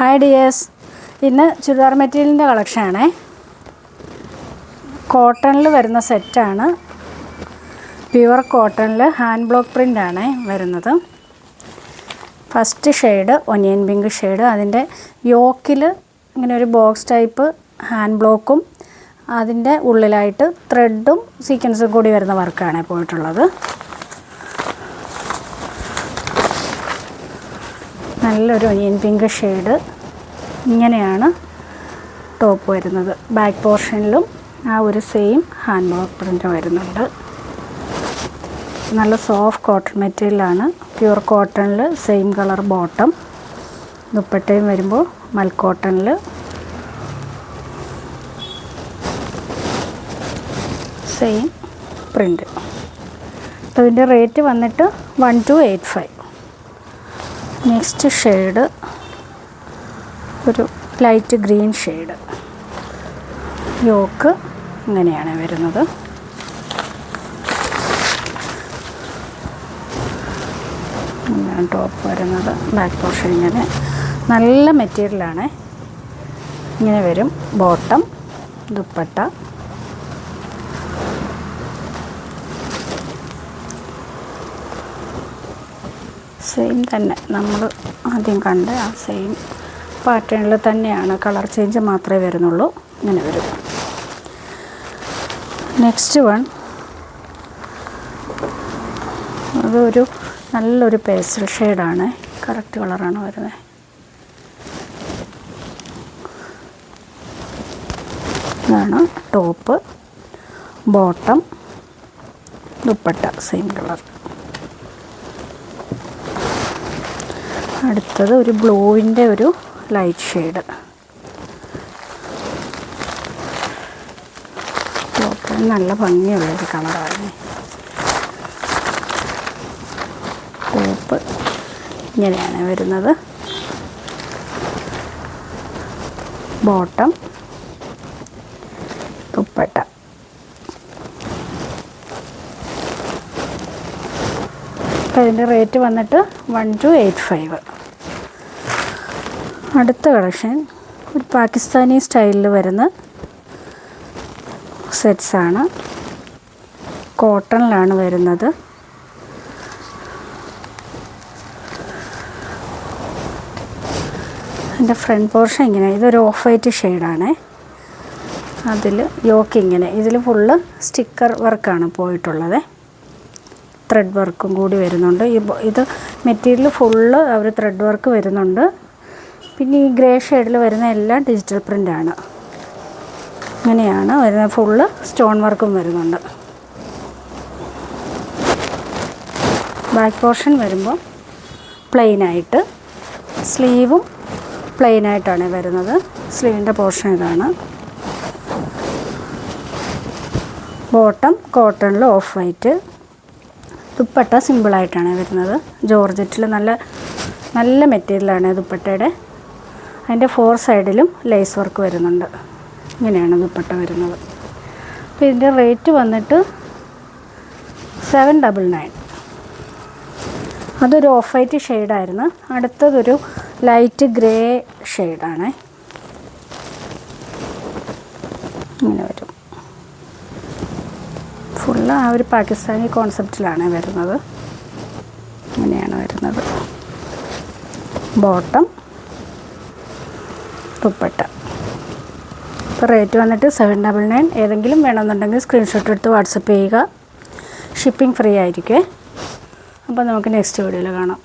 Hi dears ഇന്ന് ചുരിദാർ മെറ്റീരിയലിന്റെ കളക്ഷനാണേ. കോട്ടണിൽ വരുന്ന സെറ്റാണ്. പ്യുവർ കോട്ടണിൽ ഹാൻഡ് ബ്ലോക്ക് പ്രിന്റ് ആണ് വരുന്നത്. First shade onion pink shade. അതിന്റെ യോക്കിൽ ഇങ്ങനെ ഒരു ബോക്സ് ടൈപ്പ് ഹാൻഡ് ബ്ലോക്കും അതിന്റെ ഉള്ളിലായിട്ട് ത്രെഡും സീക്വൻസും കൂടി വരുന്ന വർക്കാണ് പോയിട്ടുള്ളത്. നല്ലൊരു ഒനിയൻ പിങ്ക് ഷെയ്ഡ് ഇങ്ങനെയാണ് ടോപ്പ് വരുന്നത്. ബാക്ക് പോർഷനിലും ആ ഒരു സെയിം ഹാൻഡ് ബ്ലോക്ക് പ്രിന്റ് വരുന്നുണ്ട്. നല്ല സോഫ്റ്റ് കോട്ടൺ മെറ്റീരിയലാണ് പ്യുവർ കോട്ടണിൽ സെയിം കളർ ബോട്ടം ദുപ്പട്ടയും വരുമ്പോൾ മൽക്കോട്ടണിൽ സെയിം പ്രിന്റ് അപ്പോൾ ഇതിന്റെ റേറ്റ് വന്നിട്ട് one two eight five next shade ഒരു ലൈറ്റ് ഗ്രീൻ ഷെയ്ഡ്. യോക്ക് ഇങ്ങനെയാണ് വരുന്നത്. ടോപ്പ് വരുന്നത്. ബാക്ക് പോർഷൻ ഇങ്ങനെ. നല്ല മെറ്റീരിയലാണ്. ഇങ്ങനെ വരും. ബോട്ടം ദുപ്പട്ട. സെയിം തന്നെ. നമ്മൾ ആദ്യം കണ്ട ആ സെയിം പാറ്റേണിൽ തന്നെയാണ് കളർ ചേഞ്ച് മാത്രമേ വരുന്നുള്ളൂ. ഇങ്ങനെ വരും. നെക്സ്റ്റ് വൺ അതൊരു നല്ലൊരു പേസ്റ്റൽ ഷെയ്ഡാണ് കറക്റ്റ് കളറാണ് വരുന്നത് ഇതാണ് top bottom dupatta. Same colour അടുത്തത് ഒരു ബ്ലൂവിന്റെ ഒരു ലൈറ്റ് ഷെയ്ഡ്. നല്ല ഭംഗിയുള്ളൊരു കളറാണ് ടോപ്പ് ഇങ്ങനെയാണ് വരുന്നത്. ബോട്ടം ദുപ്പട്ട ഇതിന്റെ റേറ്റ് വന്നിട്ട് വൺ ടു എയ്റ്റ് ഫൈവ് അടുത്ത കളക്ഷൻ ഒരു പാകിസ്ഥാനി സ്റ്റൈലിൽ വരുന്ന സെറ്റ്സാണ് കോട്ടണിലാണ് വരുന്നത്. എന്റെ ഫ്രണ്ട് പോർഷൻ ഇങ്ങനെ ഇതൊരു ഓഫ് വൈറ്റ് ഷെയ്ഡാണ് അതിൽ യോക്ക് ഇങ്ങനെ ഇതിൽ ഫുള്ള് സ്റ്റിക്കർ വർക്കാണ് പോയിട്ടുള്ളത്. ത്രെഡ് വർക്കും കൂടി വരുന്നുണ്ട്. ഇത് മെറ്റീരിയൽ ഫുള്ള് അവർ ത്രെഡ് വർക്ക് വരുന്നുണ്ട്. പിന്നെ ഈ ഗ്രേ ഷെയ്ഡിൽ വരുന്ന എല്ലാം ഡിജിറ്റൽ പ്രിന്റാണ് ഇങ്ങനെയാണ് വരുന്ന ഫുള്ള് സ്റ്റോൺ വർക്കും വരുന്നുണ്ട്. ബാക്ക് പോർഷൻ വരുമ്പോൾ പ്ലെയിനായിട്ട് സ്ലീവും പ്ലെയിനായിട്ടാണ് വരുന്നത്. സ്ലീവിന്റെ പോർഷൻ ഇതാണ്. ബോട്ടം കോട്ടണിൽ ഓഫ് വൈറ്റ് ദുപ്പട്ട സിമ്പിളായിട്ടാണ് വരുന്നത്. ജോർജറ്റിൽ നല്ല നല്ല മെറ്റീരിയലാണ് ദുപ്പട്ടയുടെ. അതിന്റെ ഫോർ സൈഡിലും ലേസ് വർക്ക് വരുന്നുണ്ട്. ഇങ്ങനെയാണ് ദുപ്പട്ട വരുന്നത്. അപ്പോൾ ഇതിന്റെ റേറ്റ് വന്നിട്ട് സെവൻ ഡബിൾ നയൻ അതൊരു ഓഫ് വൈറ്റ് ഷെയ്ഡായിരുന്നു. അടുത്തതൊരു ലൈറ്റ് ഗ്രേ ഷെയ്ഡാണ്. ഇങ്ങനെ വരും. ഫുള്ള് ആ ഒരു പാകിസ്ഥാനി കോൺസെപ്റ്റിലാണ് വരുന്നത്. അങ്ങനെയാണ് വരുന്നത്. ബോട്ടം ദുപ്പട്ട. ഇപ്പോൾ റേറ്റ് വന്നിട്ട് സെവൻ ഡബിൾ നയൻ ഏതെങ്കിലും വേണമെന്നുണ്ടെങ്കിൽ സ്ക്രീൻഷോട്ട് എടുത്ത് വാട്സപ്പ് ചെയ്യുക. ഷിപ്പിംഗ് ഫ്രീ ആയിരിക്കേ. അപ്പോൾ നമുക്ക് നെക്സ്റ്റ് വീഡിയോയിൽ കാണാം.